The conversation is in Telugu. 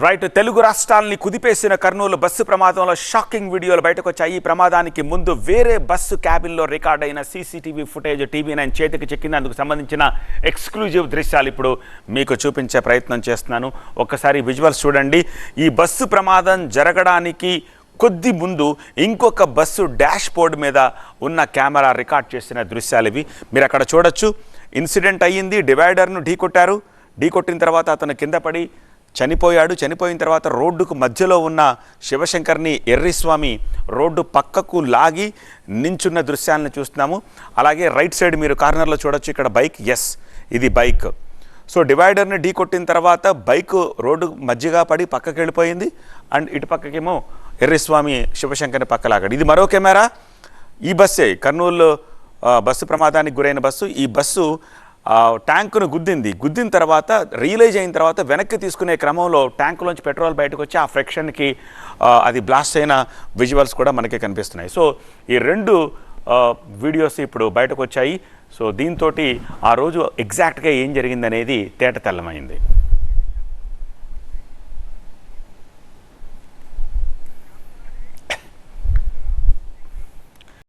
రైట్ తెలుగు రాష్ట్రాల్ని కుదిపేసిన కర్నూలు బస్సు ప్రమాదంలో షాకింగ్ వీడియోలు బయటకు వచ్చాయి ఈ ప్రమాదానికి ముందు వేరే బస్సు క్యాబిన్లో రికార్డ్ అయిన సీసీటీవీ ఫుటేజ్ టీవీ నైన్ చేతికి చెక్కింది. అందుకు సంబంధించిన ఎక్స్క్లూజివ్ దృశ్యాలు ఇప్పుడు మీకు చూపించే ప్రయత్నం చేస్తున్నాను. ఒక్కసారి విజువల్స్ చూడండి. ఈ బస్సు ప్రమాదం జరగడానికి కొద్ది ముందు ఇంకొక బస్సు డాష్ బోర్డ్ మీద ఉన్న కెమెరా రికార్డ్ చేసిన దృశ్యాలు ఇవి. మీరు అక్కడ చూడొచ్చు. ఇన్సిడెంట్ అయ్యింది డివైడర్ను ఢీకొట్టారు ఢీకొట్టిన తర్వాత అతను కింద పడి చనిపోయాడు. చనిపోయిన తర్వాత రోడ్డుకు మధ్యలో ఉన్న శివశంకర్ని ఎర్రిస్వామి రోడ్డు పక్కకు లాగి నించున్న దృశ్యాలను చూస్తున్నాము. అలాగే రైట్ సైడ్ మీరు కార్నర్లో చూడొచ్చు ఇక్కడ బైక్. ఎస్ ఇది బైక్. సో డివైడర్ని ఢీ కొట్టిన తర్వాత బైక్ రోడ్డు మధ్యగా పడి పక్కకి వెళ్ళిపోయింది. అండ్ ఇటు పక్కకేమో ఎర్రిస్వామి శివశంకర్ని పక్కలాగాడు. ఇది మరో కెమెరా. ఈ బస్సే కర్నూలు బస్సు ప్రమాదానికి గురైన బస్సు. ఈ బస్సు ట్యాంకును గుద్దింది. గుద్దిన తర్వాత రియలైజ్ అయిన తర్వాత వెనక్కి తీసుకునే క్రమంలో ట్యాంకులోంచి పెట్రోల్ బయటకు వచ్చి ఆ ఫ్రిక్షన్కి అది బ్లాస్ట్ అయిన విజువల్స్ కూడా మనకి కనిపిస్తున్నాయి. సో ఈ రెండు వీడియోస్ ఇప్పుడు బయటకు వచ్చాయి సో దీంతో ఆ రోజు ఎగ్జాక్ట్గా ఏం జరిగిందనేది తేట తెల్లమైంది.